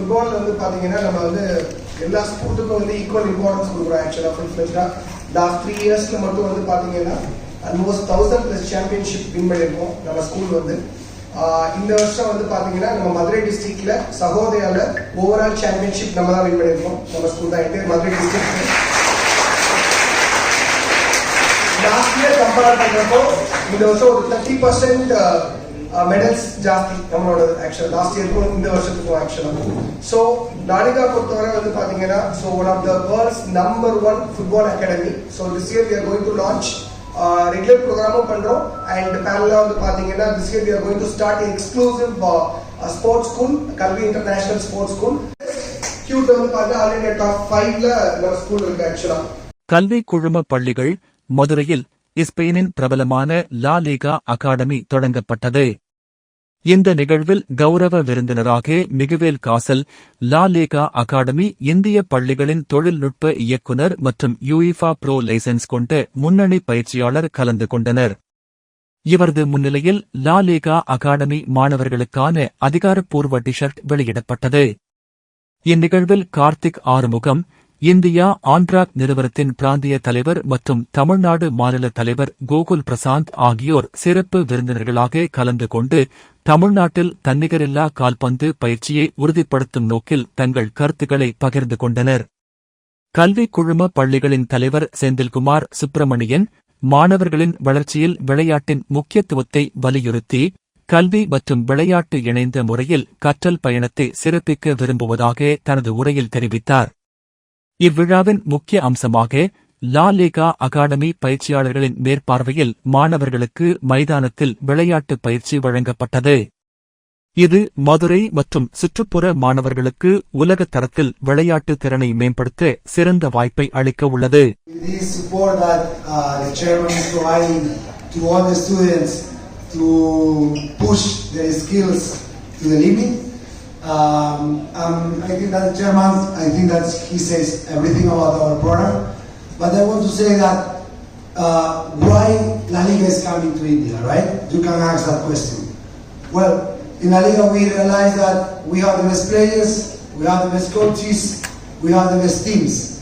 Football வந்து பார்த்தீங்கன்னா நம்ம வந்து எல்லா ஸ்போர்ட்டுக்கும் வந்து ஈக்குவல் இம்பார்ட்டன்ஸ் கொடுக்குறோம் ஆக்சுவலாக ஃபுல் ஃபிளெஜ்டா லாஸ்ட் த்ரீ இயர்ஸில் மட்டும் வந்து பார்த்தீங்கன்னா almost thousand plus championship win பண்ணியிருக்கோம் நம்ம ஸ்கூல் வந்து. இந்த வருஷம் வந்து பார்த்தீங்கன்னா நம்ம மதுரை டிஸ்ட்ரிக்ட்ல சகோதயால ஓவரால் சாம்பியன்ஷிப் நம்ம தான் வின் பண்ணியிருக்கோம். நம்ம ஸ்கூல் தான். Entire Madurai district last year compare பண்ணுறப்போ இந்த வருஷம் ஒரு தேர்ட்டி பர்சன்ட் மெடல்ஸ் ஜாஸ்தி நம்மளோட ஆக்சுவல் லாஸ்ட் இயருக்கும் இந்த வருஷத்துக்கும் ஆக்சுவலாக ஸோ நாடிகா பொறுத்தவரை வந்து பார்த்தீங்கன்னா so one of the world's number one football academy so this year we are going to launch regular ப்ரோக்ராமும் பண்றோம் அண்ட் பேரலாக வந்து பார்த்தீங்கன்னா this year we are going to start exclusive sports school Kalvi international sports school cute வந்து பார்த்தா already top ஃபைவ்ல நம்ம school இருக்கு ஆக்சுவலாக கல்வி குழும பள்ளிகள் மதுரையில் ஸ்பெயினின் பிரபலமான லா லீகா அகாடமி தொடங்கப்பட்டது. இந்த நிகழ்வில் கௌரவ விருந்தினராக Miguel Casal La Liga academy இந்திய பள்ளிகளின் தொழில்நுட்ப இயக்குநர் மற்றும் யூஇஃபா ப்ரோ லைசென்ஸ் கொண்ட முன்னணி பயிற்சியாளர் கலந்து கொண்டனர். இவரது முன்னிலையில் லா லீகா அகாடமி மாணவர்களுக்கான அதிகாரப்பூர்வ டிஷர்ட் வெளியிடப்பட்டது. இந்நிகழ்வில் கார்த்திக் ஆறுமுகம் இந்தியா ஆண்ட்ராக் நிறுவனத்தின் பிராந்திய தலைவர் மற்றும் தமிழ்நாடு மாநில தலைவர் கோகுல் பிரசாந்த் ஆகியோர் சிறப்பு விருந்தினர்களாக கலந்து கொண்டு தமிழ்நாட்டில் தன்னிகரில்லா கால்பந்து பயிற்சியை உறுதிப்படுத்தும் நோக்கில் தங்கள் கருத்துக்களை பகிர்ந்து கொண்டனர். கல்விக் குழும பள்ளிகளின் தலைவர் செந்தில்குமார் சுப்பிரமணியன் மாணவர்களின் வளர்ச்சியில் விளையாட்டின் முக்கியத்துவத்தை வலியுறுத்தி கல்வி மற்றும் விளையாட்டு இணைந்த முறையில் கற்றல் பயணத்தை சிறப்பிக்க விரும்புவதாக தனது உரையில் தெரிவித்தார். இவ்விழாவின் முக்கிய அம்சமாக லா லேகா அகாடமி பயிற்சியாளர்களின் மேற்பார்வையில் மாணவர்களுக்கு மைதானத்தில் விளையாட்டு பயிற்சி வழங்கப்பட்டது இது மதுரை மற்றும் சுற்றுப்புற மாணவர்களுக்கு உலக தரத்தில் விளையாட்டு திறனை மேம்படுத்த சிறந்த வாய்ப்பை அளிக்க உள்ளது uh, to all the students to push their skills to the limit. Um, um, I think that chairman, I think that he says everything about our program. But I want to say that uh, why La Liga is coming to India, right? You can ask that question. Well, in La Liga we realize that we have the best players, we have the best coaches, we have the best teams.